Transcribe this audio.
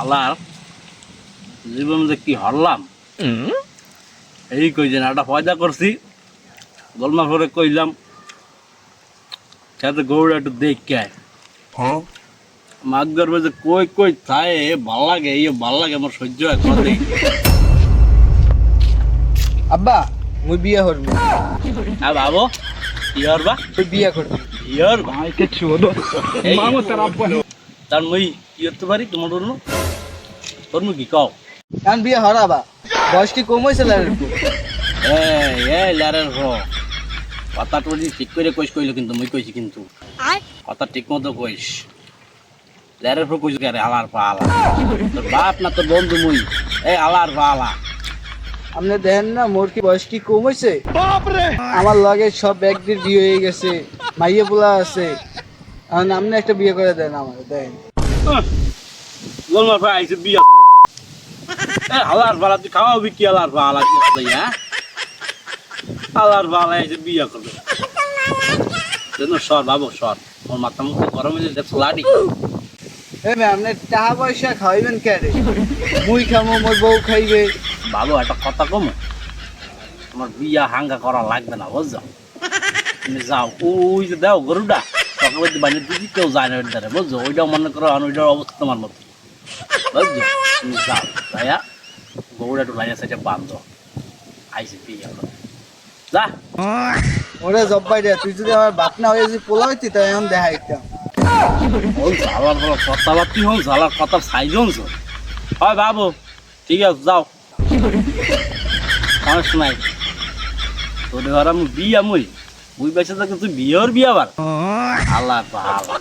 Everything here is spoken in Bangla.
আল্লাহর জীবন যে কি হরলাম। এই কই যে একটা পয়দা করছি গলমা করে কইলাম সাথে গৌড় একটু দেখে আয়। মাছ ধরবে যে কই কই চায় ভালো লাগে এই ভালো লাগে আমার সহ্য হয় কথা আব্বা মুই বিয়ে করবি। হ্যাঁ ভাবো কি হরবা তুই বিয়ে করবি। কি হরবা এই, তার মই কি করতে পারি তোমার জন্য? তোর কি কও। কারণ বিয়ে হরাবা। বয়স কি কম হয়েছে লারের একটু এই এই লারের হ। কথা ঠিক করে কইস কইলো কিন্তু মুই কইছি কিন্তু। কথা ঠিক মতো কইস। লারের ফো কইস কে আলার পা আলা। তোর বাপ না তোর বন্ধু মুই? এই আলার পা আলা। আপনি দেখেন না মোর কি বয়স কি কম হয়েছে আমার লগে সব একদিন বিয়ে হয়ে গেছে মাইয়ে পোলা আছে। আপনি একটা বিয়ে করে দেন আমার দেন। গোলমার ভাই আইছে বিয়া আলার পালা তুই খাওয়াবি কি আলার হ্যাঁ আলার আইছে বিয়া করবে যেন সর বাবু সর। ওর মাথা মুখে গরম হয়ে দেখছ লাডি এই ম্যাম আপনি টাকা পয়সা খাওয়াইবেন কে রে? মুই খামো মোর বউ খাইবে। বাবু একটা কথা কম। তোমার বিয়া হাঙ্গা করা লাগবে না বুঝছ? তুমি যাও। ওই যে দাও গরুটা সকালে বাইরে দিদি কেউ যায় না ওইটার বুঝছ? ওইটাও মনে করো আর ওইটার অবস্থা তোমার মতো। বুঝছ? তুমি যাও যাইয়া একটু লাইয়া সাইডে বান্ধো। আইসি করো যা। ওরে জব্বাই রে তুই যদি আমার বাপ না হয়ে যদি পোলা হইতি তাই এখন দেখা ঝালার কথাবার্তি ঝালার সাইজ হয় বাবু ঠিক আছে যাও। সমস্যা নাই তোর ঘর আমি বিয়া মুই মুই বেঁচে থাকি তুই বিয়ের বিয়া আবার? আল্লাহ আল্লাহ